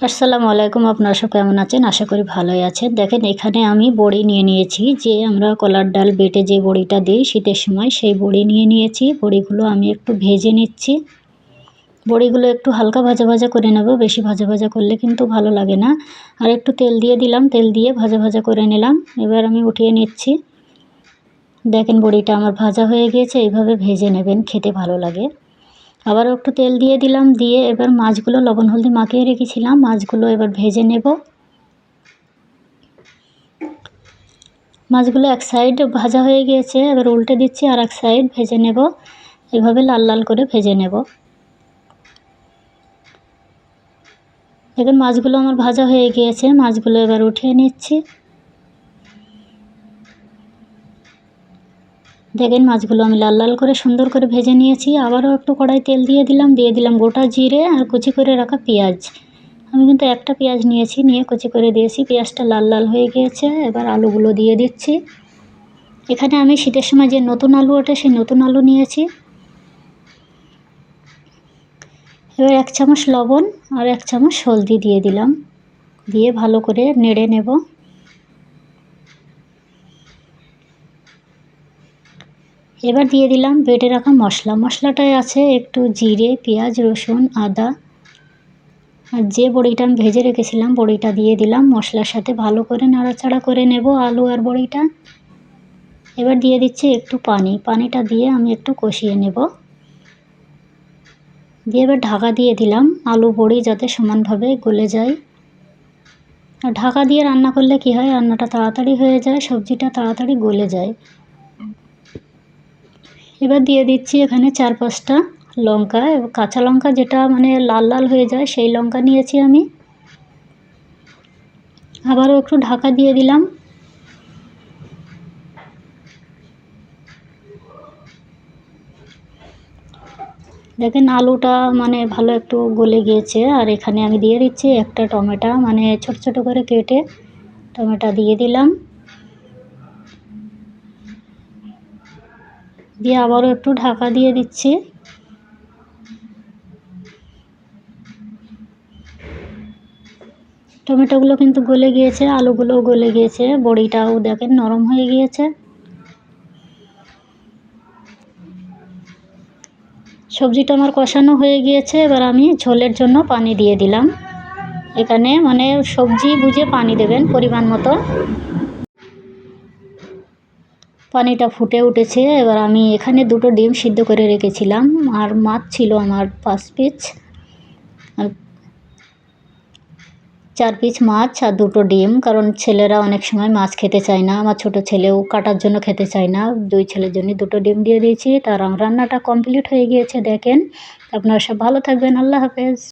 আসসালামু আলাইকুম, আপনারা সব কেমন আছেন? আশা করি ভালোই আছেন। দেখেন, এখানে আমি বড়ি নিয়ে নিয়েছি। যে আমরা কলার ডাল বেটে যে বড়িটা দিই শীতের সময়, সেই বড়ি নিয়ে নিয়েছি। বড়িগুলো আমি একটু ভেজে নিচ্ছি। বড়িগুলো একটু হালকা ভাজা ভাজা করে নেব। বেশি ভাজা ভাজা করলে কিন্তু ভালো লাগে না। আর একটু তেল দিয়ে দিলাম। তেল দিয়ে ভাজা ভাজা করে নিলাম। এবার আমি উঠিয়ে নিচ্ছি। দেখেন, বড়িটা আমার ভাজা হয়ে গিয়েছে। এইভাবে ভেজে নেবেন, খেতে ভালো লাগে। আবার একটু তেল দিয়ে দিলাম, দিয়ে এবার মাছগুলো লবণ হলদি মাখিয়ে রেখেছিলাম। মাছগুলো এবার ভেজে নেব। মাছগুলো এক সাইড ভাজা হয়ে গিয়েছে, এবার উল্টে দিচ্ছি আর এক সাইড ভেজে নেব। এভাবে লাল লাল করে ভেজে নেব। দেখুন, মাছগুলো আমার ভাজা হয়ে গিয়েছে, মাছগুলো এবার উঠিয়ে নিচ্ছি। দেখেন মাছগুলো আমি লাল লাল করে সুন্দর করে ভেজে নিয়েছি। আবারও একটু কড়াই তেল দিয়ে দিলাম দিয়ে দিলাম গোটা জিরে আর কুচি করে রাখা পেঁয়াজ। আমি কিন্তু একটা পেঁয়াজ নিয়েছি, নিয়ে কুচি করে দিয়েছি। পেঁয়াজটা লাল লাল হয়ে গিয়েছে, এবার আলুগুলো দিয়ে দিচ্ছি। এখানে আমি শীতের সময় যে নতুন আলু ওঠে, সেই নতুন আলু নিয়েছি। এবার এক চামচ লবণ আর এক চামচ হলদি দিয়ে দিলাম। দিয়ে ভালো করে নেড়ে নেব। এবার দিয়ে দিলাম বেটে রাখা মশলা। মশলাটায় আছে একটু জিরে, পেঁয়াজ, রসুন, আদা। আর যে বড়িটা আমি ভেজে রেখেছিলাম বড়িটা দিয়ে দিলাম। মশলার সাথে ভালো করে নাড়াচাড়া করে নেব আলু আর বড়িটা। এবার দিয়ে দিচ্ছি একটু পানি। পানিটা দিয়ে আমি একটু কষিয়ে নেব। দিয়ে এবার ঢাকা দিয়ে দিলাম আলু বড়ি যাতে সমানভাবে গলে যায়। আর ঢাকা দিয়ে রান্না করলে কি হয়? রান্নাটা তাড়াতাড়ি হয়ে যায়, সবজিটা তাড়াতাড়ি গলে যায়। এবার দিয়ে দিচ্ছি এখানে চার পাঁচটা লঙ্কা কাঁচা লঙ্কা যেটা মানে লাল লাল হয়ে যায় সেই লঙ্কা নিয়েছি আমি। আবারও একটু ঢাকা দিয়ে দিলাম। দেখেন আলুটা মানে ভালো একটু গলে গিয়েছে, আর এখানে আমি দিয়ে দিচ্ছি একটা টমেটো মানে ছোট ছোট করে কেটে টমেটো দিয়ে দিলাম। দিয়ে আবারও একটু ঢাকা দিয়ে দিচ্ছি। টমেটোগুলো কিন্তু গলে গিয়েছে, আলুগুলোও গলে গিয়েছে, বড়িটাও দেখেন নরম হয়ে গিয়েছে। সবজিটা আমার কষানো হয়ে গিয়েছে, এবার আমি ঝোলের জন্য পানি দিয়ে দিলাম। এখানে মানে সবজি বুঝে পানি দেবেন পরিমাণ মতো। পানিটা ফুটে উঠেছে। এবার আমি এখানে দুটো ডিম সিদ্ধ করে রেখেছিলাম। আর মাছ ছিল আমার পাঁচ পিস চার পিস মাছ আর দুটো ডিম। কারণ ছেলেরা অনেক সময় মাছ খেতে চায় না। আমার ছোট ছেলেও কাটার জন্য খেতে চায় না। দুই ছেলের জন্য দুটো ডিম দিয়ে দিয়েছি। তার রান্নাটা কমপ্লিট হয়ে গিয়েছে, দেখেন। আপনারা সব ভালো থাকবেন। আল্লাহ হাফেজ।